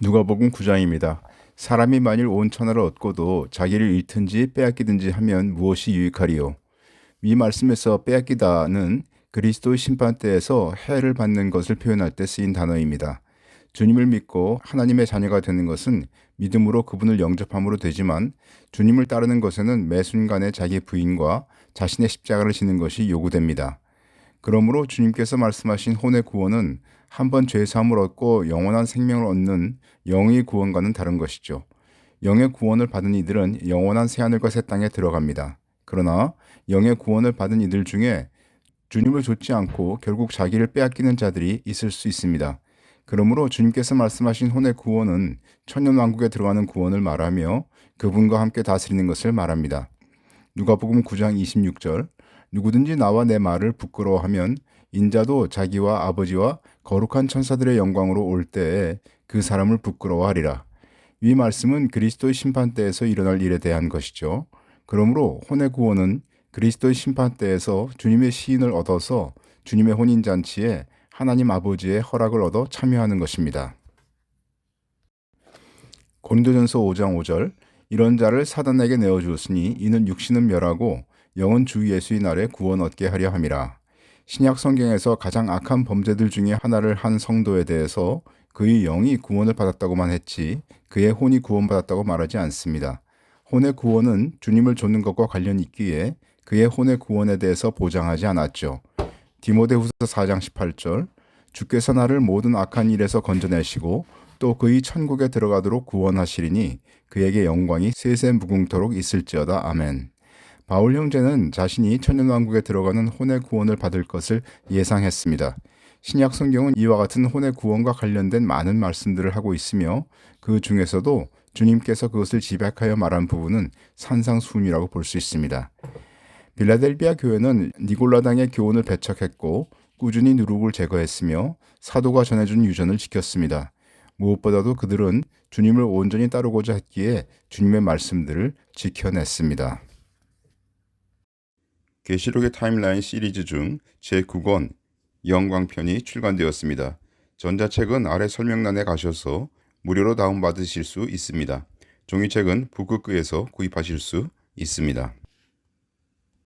누가복음 9장입니다. 사람이 만일 온 천하를 얻고도 자기를 잃든지 빼앗기든지 하면 무엇이 유익하리요? 이 말씀에서 빼앗기다는 그리스도의 심판대에서 해를 받는 것을 표현할 때 쓰인 단어입니다. 주님을 믿고 하나님의 자녀가 되는 것은 믿음으로 그분을 영접함으로 되지만 주님을 따르는 것에는 매 순간에 자기 부인과 자신의 십자가를 지는 것이 요구됩니다. 그러므로 주님께서 말씀하신 혼의 구원은 한 번 죄 사함을 얻고 영원한 생명을 얻는 영의 구원과는 다른 것이죠. 영의 구원을 받은 이들은 영원한 새하늘과 새 땅에 들어갑니다. 그러나 영의 구원을 받은 이들 중에 주님을 좇지 않고 결국 자기를 빼앗기는 자들이 있을 수 있습니다. 그러므로 주님께서 말씀하신 혼의 구원은 천년 왕국에 들어가는 구원을 말하며 그분과 함께 다스리는 것을 말합니다. 누가복음 9장 26절 누구든지 나와 내 말을 부끄러워하면 인자도 자기와 아버지와 거룩한 천사들의 영광으로 올 때에 그 사람을 부끄러워하리라. 이 말씀은 그리스도의 심판 때에서 일어날 일에 대한 것이죠. 그러므로 혼의 구원은 그리스도의 심판 때에서 주님의 시인을 얻어서 주님의 혼인 잔치에 하나님 아버지의 허락을 얻어 참여하는 것입니다. 고린도전서 5장 5절 이런 자를 사단에게 내어 주었으니 이는 육신은 멸하고 영은 주 예수의 날에 구원 얻게 하려 함이라. 신약 성경에서 가장 악한 범죄들 중에 하나를 한 성도에 대해서 그의 영이 구원을 받았다고만 했지 그의 혼이 구원받았다고 말하지 않습니다. 혼의 구원은 주님을 좇는 것과 관련이 있기에 그의 혼의 구원에 대해서 보장하지 않았죠. 디모데후서 4장 18절 주께서 나를 모든 악한 일에서 건져내시고 또 그의 천국에 들어가도록 구원하시리니 그에게 영광이 세세 무궁토록 있을지어다 아멘. 바울 형제는 자신이 천년왕국에 들어가는 혼의 구원을 받을 것을 예상했습니다. 신약 성경은 이와 같은 혼의 구원과 관련된 많은 말씀들을 하고 있으며 그 중에서도 주님께서 그것을 지백하여 말한 부분은 산상수훈이라고 볼 수 있습니다. 빌라델비아 교회는 니골라당의 교훈을 배척했고 꾸준히 누룩을 제거했으며 사도가 전해준 유전을 지켰습니다. 무엇보다도 그들은 주님을 온전히 따르고자 했기에 주님의 말씀들을 지켜냈습니다. 계시록의 타임라인 시리즈 중 제9권 영광편이 출간되었습니다. 전자책은 아래 설명란에 가셔서 무료로 다운받으실 수 있습니다. 종이책은 북극교에서 구입하실 수 있습니다.